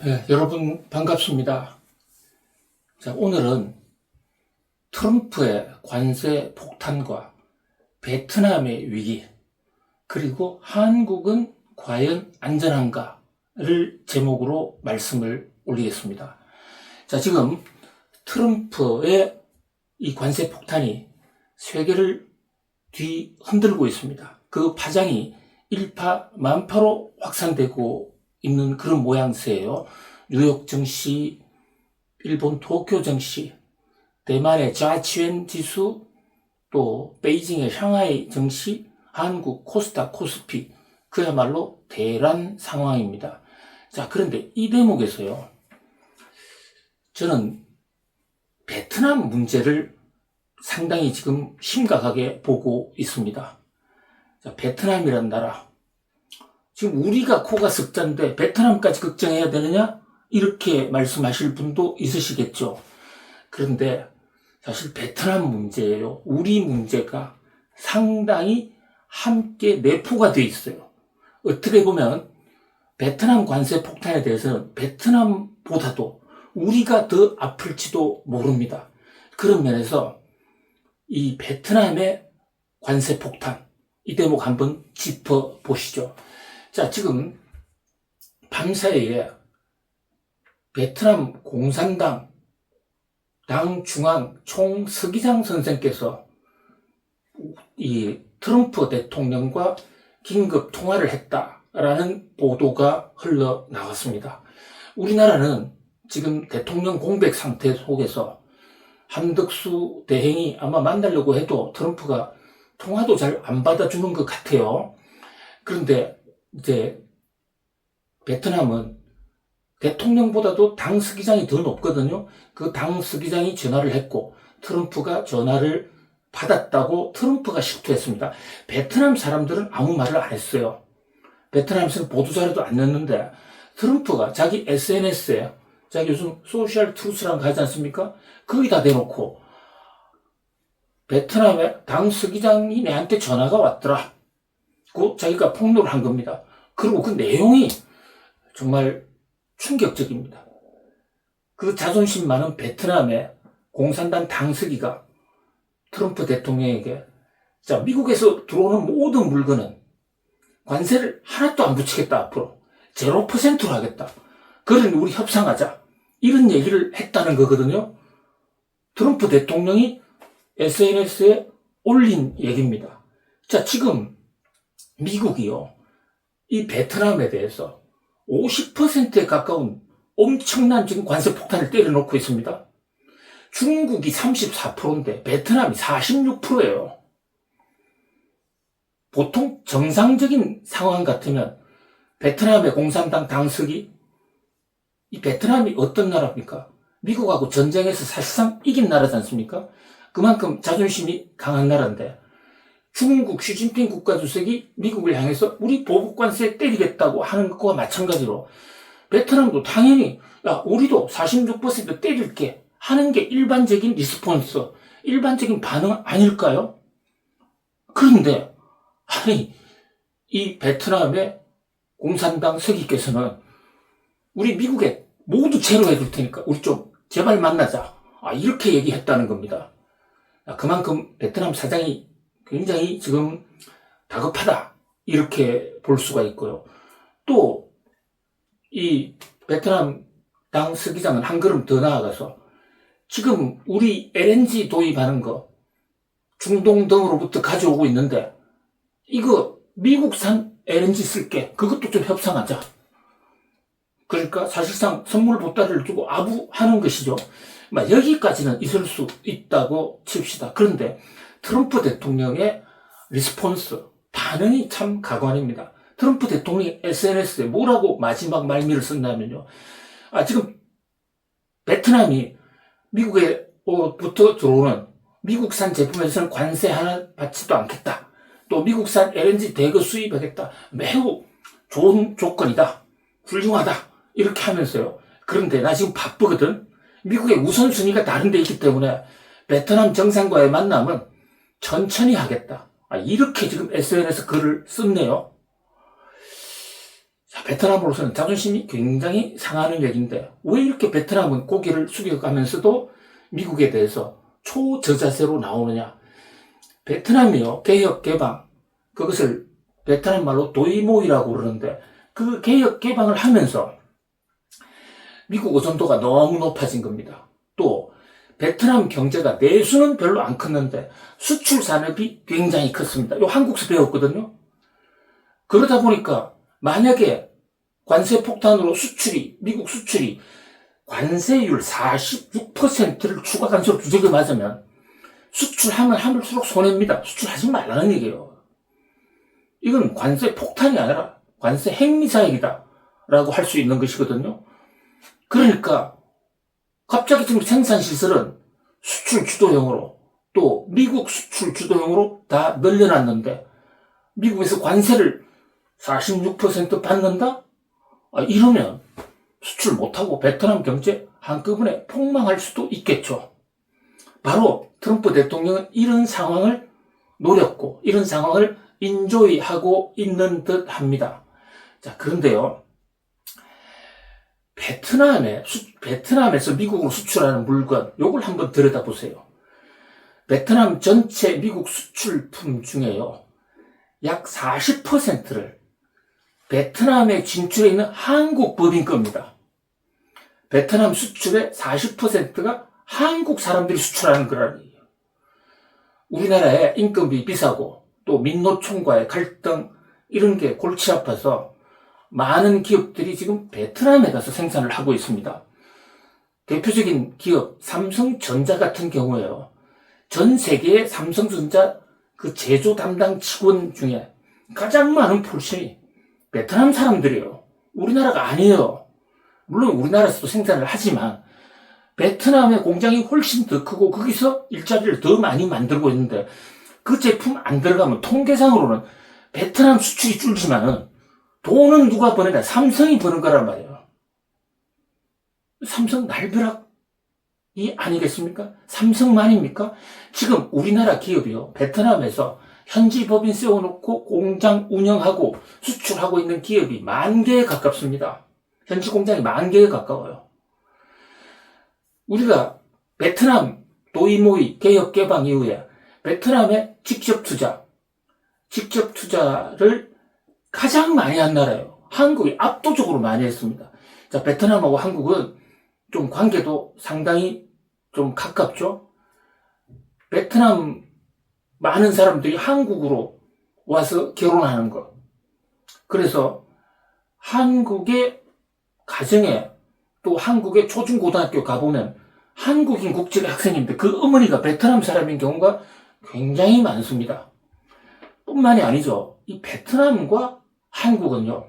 네, 여러분 반갑습니다. 자, 오늘은 트럼프의 관세 폭탄과 베트남의 위기, 그리고 한국은 과연 안전한가를 제목으로 말씀을 올리겠습니다. 자, 지금 트럼프의 이 관세 폭탄이 세계를 뒤 흔들고 있습니다. 그 파장이 일파만파로 확산되고 있는 그런 모양새예요. 뉴욕 증시, 일본 도쿄 증시, 대만의 자치엔 지수, 또 베이징의 상하이 증시, 한국 코스닥 코스피 그야말로 대란 상황입니다. 자, 그런데 이 대목에서요. 저는 베트남 문제를 상당히 지금 심각하게 보고 있습니다. 자, 베트남이란 나라. 지금 우리가 코가 석자인데 베트남까지 걱정해야 되느냐? 이렇게 말씀하실 분도 있으시겠죠. 그런데 사실 베트남 문제예요. 우리 문제가 상당히 함께 내포가 돼 있어요. 어떻게 보면 베트남 관세 폭탄에 대해서는 베트남보다도 우리가 더 아플지도 모릅니다. 그런 면에서 이 베트남의 관세 폭탄, 이 대목 한번 짚어 보시죠. 자, 지금 밤사이에 베트남 공산당 당 중앙 총서기장 선생께서 이 트럼프 대통령과 긴급 통화를 했다라는 보도가 흘러나왔습니다. 우리나라는 지금 대통령 공백 상태 속에서 한덕수 대행이 아마 만나려고 해도 트럼프가 통화도 잘 안 받아주는 것 같아요. 그런데 이제 베트남은 대통령보다도 당 서기장이 더 높거든요. 그 당 서기장이 전화를 했고 트럼프가 전화를 받았다고 트럼프가 식토했습니다. 베트남 사람들은 아무 말을 안 했어요. 베트남에서는 보도자료도 안 냈는데 트럼프가 자기 SNS에 자기 요즘 소셜 트루스라는 거 하지 않습니까? 거기다 대놓고 베트남의 당 서기장이 내한테 전화가 왔더라. 그 자기가 폭로를 한 겁니다. 그리고 그 내용이 정말 충격적입니다. 그 자존심 많은 베트남의 공산당 당서기가 트럼프 대통령에게 자, 미국에서 들어오는 모든 물건은 관세를 하나도 안 붙이겠다, 앞으로. 0%로 하겠다. 그러니 우리 협상하자. 이런 얘기를 했다는 거거든요. 트럼프 대통령이 SNS에 올린 얘기입니다. 자, 지금 미국이요. 이 베트남에 대해서 50%에 가까운 엄청난 지금 관세 폭탄을 때려놓고 있습니다. 중국이 34%인데 베트남이 46%예요. 보통 정상적인 상황 같으면 베트남의 공산당 당석이 이 베트남이 어떤 나라입니까? 미국하고 전쟁에서 사실상 이긴 나라지 않습니까? 그만큼 자존심이 강한 나라인데 중국 시진핑 국가주석이 미국을 향해서 우리 보복관세 때리겠다고 하는 것과 마찬가지로 베트남도 당연히 야 우리도 46% 때릴게 하는 게 일반적인 리스폰스, 일반적인 반응 아닐까요? 그런데 아니 이 베트남의 공산당 서기께서는 우리 미국에 모두 제로 해 줄 테니까 우리 좀 제발 만나자. 아, 이렇게 얘기했다는 겁니다. 아, 그만큼 베트남 사장이 굉장히 지금 다급하다. 이렇게 볼 수가 있고요. 또, 이 베트남 당 서기장은 한 걸음 더 나아가서 지금 우리 LNG 도입하는 거 중동 등으로부터 가져오고 있는데 이거 미국산 LNG 쓸게. 그것도 좀 협상하자. 그러니까 사실상 선물 보따리를 두고 아부하는 것이죠. 여기까지는 있을 수 있다고 칩시다. 그런데 트럼프 대통령의 리스폰스, 반응이 참 가관입니다. 트럼프 대통령이 SNS에 뭐라고 마지막 말미를 썼냐면요. 아, 지금 베트남이 미국에부터 들어오는 미국산 제품에서는 관세 하나 받지도 않겠다. 또 미국산 LNG 대거 수입하겠다. 매우 좋은 조건이다. 훌륭하다. 이렇게 하면서요. 그런데 나 지금 바쁘거든. 미국의 우선순위가 다른 데 있기 때문에 베트남 정상과의 만남은 천천히 하겠다. 아, 이렇게 지금 SNS 글을 썼네요. 자, 베트남으로서는 자존심이 굉장히 상하는 얘기인데 왜 이렇게 베트남은 고개를 숙여가면서도 미국에 대해서 초저자세로 나오느냐? 베트남이요 개혁 개방 그것을 베트남 말로 도이모이라고 그러는데 그 개혁 개방을 하면서 미국 의존도가 너무 높아진 겁니다. 또 베트남 경제가 내수는 별로 안 컸는데 수출 산업이 굉장히 컸습니다. 요 한국서 배웠거든요. 그러다 보니까 만약에 관세 폭탄으로 수출이 미국 수출이 관세율 46%를 추가 관세로 두들겨 맞으면 수출하면 하면수록 손해입니다. 수출하지 말라는 얘기예요. 이건 관세 폭탄이 아니라 관세 핵미사일이다. 라고 할 수 있는 것이거든요. 그러니까 갑자기 지금 생산 시설은 수출 주도형으로 또 미국 수출 주도형으로 다 늘려놨는데 미국에서 관세를 46% 받는다? 아, 이러면 수출 못하고 베트남 경제 한꺼번에 폭망할 수도 있겠죠. 바로 트럼프 대통령은 이런 상황을 노렸고 이런 상황을 인조이하고 있는 듯 합니다. 자, 그런데요. 베트남에, 수, 베트남에서 미국으로 수출하는 물건, 요걸 한번 들여다보세요. 베트남 전체 미국 수출품 중에요. 약 40%를 베트남에 진출해 있는 한국 법인 겁니다. 베트남 수출의 40%가 한국 사람들이 수출하는 얘기예요. 우리나라의 인건비 비싸고 또 민노총과의 갈등 이런 게 골치 아파서 많은 기업들이 지금 베트남에 가서 생산을 하고 있습니다. 대표적인 기업 삼성전자 같은 경우에요. 전 세계의 삼성전자 그 제조 담당 직원 중에 가장 많은 폴션이 베트남 사람들이에요. 우리나라가 아니에요. 물론 우리나라에서도 생산을 하지만 베트남의 공장이 훨씬 더 크고 거기서 일자리를 더 많이 만들고 있는데 그 제품 안 들어가면 통계상으로는 베트남 수출이 줄지만은 돈은 누가 버느냐? 삼성이 버는 거란 말이에요. 삼성 날벼락이 아니겠습니까? 삼성만입니까? 지금 우리나라 기업이요. 베트남에서 현지 법인 세워놓고 공장 운영하고 수출하고 있는 기업이 만 개에 가깝습니다. 현지 공장이 만 개에 가까워요. 우리가 베트남 도이모이 개혁 개방 이후에 베트남에 직접 투자, 직접 투자를 가장 많이 한 나라예요. 한국이 압도적으로 많이 했습니다. 자, 베트남하고 한국은 좀 관계도 상당히 좀 가깝죠. 베트남 많은 사람들이 한국으로 와서 결혼하는 것. 그래서 한국의 가정에 또 한국의 초중고등학교 가보면 한국인 국적 학생인데 그 어머니가 베트남 사람인 경우가 굉장히 많습니다. 뿐만이 아니죠. 이 베트남과 한국은요,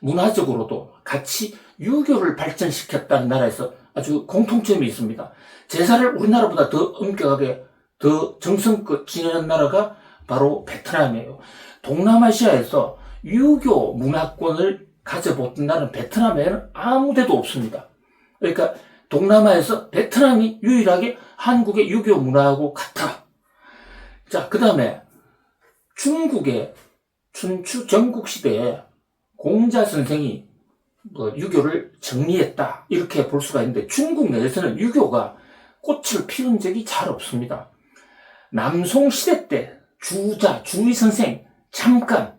문화적으로도 같이 유교를 발전시켰다는 나라에서 아주 공통점이 있습니다. 제사를 우리나라보다 더 엄격하게, 더 정성껏 지내는 나라가 바로 베트남이에요. 동남아시아에서 유교 문화권을 가져보던 나는 베트남에는 아무 데도 없습니다. 그러니까 동남아에서 베트남이 유일하게 한국의 유교 문화하고 같아. 자, 그 다음에 중국의 춘추 전국 시대에 공자 선생이 뭐 유교를 정리했다. 이렇게 볼 수가 있는데 중국 내에서는 유교가 꽃을 피운 적이 잘 없습니다. 남송 시대 때 주자, 주의 선생, 잠깐,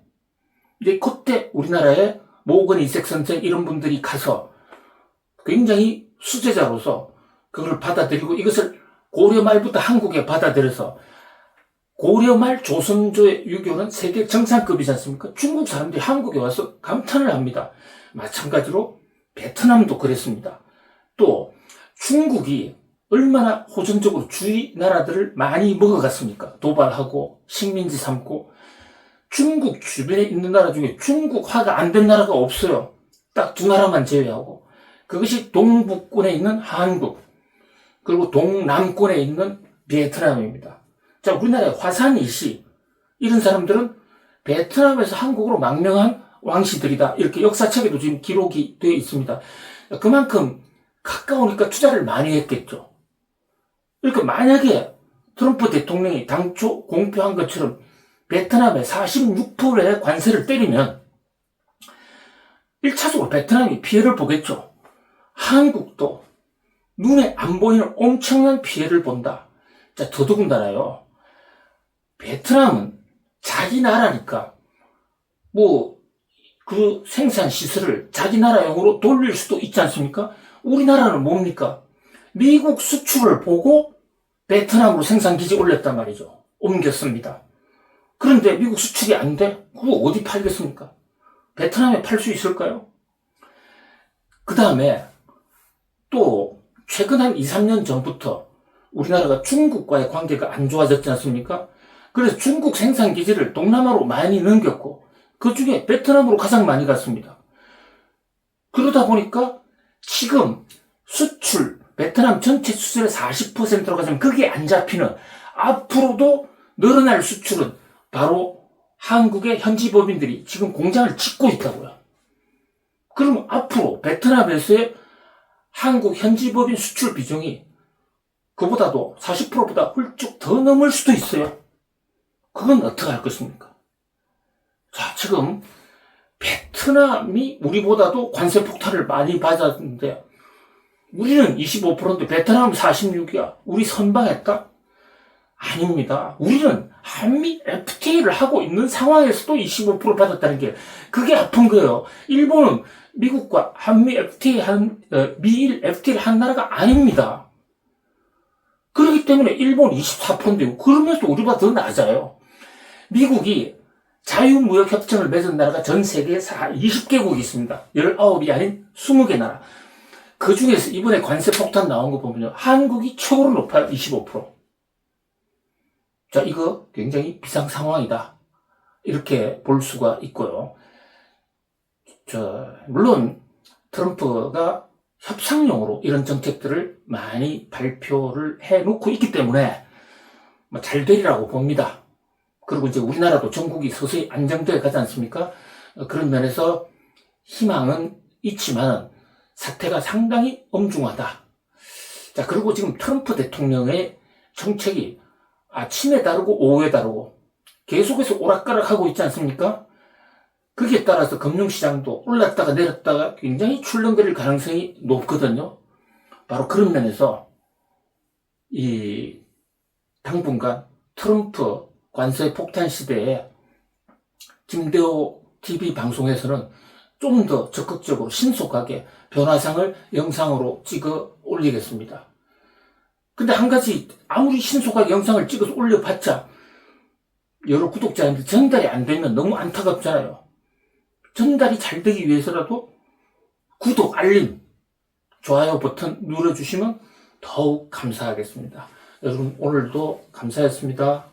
이제 그때 우리나라에 모건 이색 선생 이런 분들이 가서 굉장히 수제자로서 그걸 받아들이고 이것을 고려 말부터 한국에 받아들여서 고려 말 조선조의 유교는 세계 정상급이지 않습니까? 중국 사람들이 한국에 와서 감탄을 합니다. 마찬가지로 베트남도 그랬습니다. 또 중국이 얼마나 호전적으로 주위 나라들을 많이 먹어갔습니까? 도발하고 식민지 삼고 중국 주변에 있는 나라 중에 중국화가 안 된 나라가 없어요. 딱 두 나라만 제외하고 그것이 동북권에 있는 한국 그리고 동남권에 있는 베트남입니다. 자, 우리나라의 화산 이시 이런 사람들은 베트남에서 한국으로 망명한 왕시들이다. 이렇게 역사책에도 지금 기록이 되어 있습니다. 그만큼 가까우니까 투자를 많이 했겠죠. 그러니까 만약에 트럼프 대통령이 당초 공표한 것처럼 베트남에 46%의 관세를 때리면 1차적으로 베트남이 피해를 보겠죠. 한국도 눈에 안 보이는 엄청난 피해를 본다. 자, 더더군다나요. 베트남은 자기 나라니까 뭐 그 생산 시설을 자기 나라용으로 돌릴 수도 있지 않습니까? 우리나라는 뭡니까? 미국 수출을 보고 베트남으로 생산기지 올렸단 말이죠. 옮겼습니다. 그런데 미국 수출이 안 돼? 그거 어디 팔겠습니까? 베트남에 팔 수 있을까요? 그 다음에 또 최근 한 2, 3년 전부터 우리나라가 중국과의 관계가 안 좋아졌지 않습니까? 그래서 중국 생산 기지를 동남아로 많이 넘겼고 그 중에 베트남으로 가장 많이 갔습니다. 그러다 보니까 지금 수출, 베트남 전체 수출의 40% 들어가지만 그게 안 잡히는 앞으로도 늘어날 수출은 바로 한국의 현지 법인들이 지금 공장을 짓고 있다고요. 그럼 앞으로 베트남에서의 한국 현지 법인 수출 비중이 그보다도 40%보다 훌쩍 더 넘을 수도 있어요. 그건 어떻게 할 것입니까? 자, 지금 베트남이 우리보다도 관세 폭탄을 많이 받았는데 우리는 25%인데 베트남은 46이야. 우리 선방했다? 아닙니다. 우리는 한미 FTA를 하고 있는 상황에서도 25% 받았다는 게 그게 아픈 거예요. 일본은 미국과 한미 FTA 한, 어, 미일 FTA를 한 나라가 아닙니다. 그렇기 때문에 일본 24%인데 그러면서 우리보다 더 낮아요. 미국이 자유무역협정을 맺은 나라가 전 세계에 20개국이 있습니다. 19이 아닌 20개 나라. 그 중에서 이번에 관세 폭탄 나온 거 보면요. 한국이 최고로 높아요. 25%. 자, 이거 굉장히 비상 상황이다. 이렇게 볼 수가 있고요. 저, 물론 트럼프가 협상용으로 이런 정책들을 많이 발표를 해 놓고 있기 때문에 뭐 잘 되리라고 봅니다. 그리고 이제 우리나라도 전국이 서서히 안정되어 가지 않습니까? 어, 그런 면에서 희망은 있지만 사태가 상당히 엄중하다. 자, 그리고 지금 트럼프 대통령의 정책이 아침에 다르고 오후에 다르고 계속해서 오락가락하고 있지 않습니까? 거기에 따라서 금융시장도 올랐다가 내렸다가 굉장히 출렁거릴 가능성이 높거든요. 바로 그런 면에서 이 당분간 트럼프 관세 폭탄 시대에 김대호 TV 방송에서는 좀 더 적극적으로 신속하게 변화상을 영상으로 찍어 올리겠습니다. 근데 한 가지 아무리 신속하게 영상을 찍어서 올려봤자 여러 구독자님들 전달이 안 되면 너무 안타깝잖아요. 전달이 잘 되기 위해서라도 구독, 알림, 좋아요 버튼 눌러주시면 더욱 감사하겠습니다. 여러분 오늘도 감사했습니다.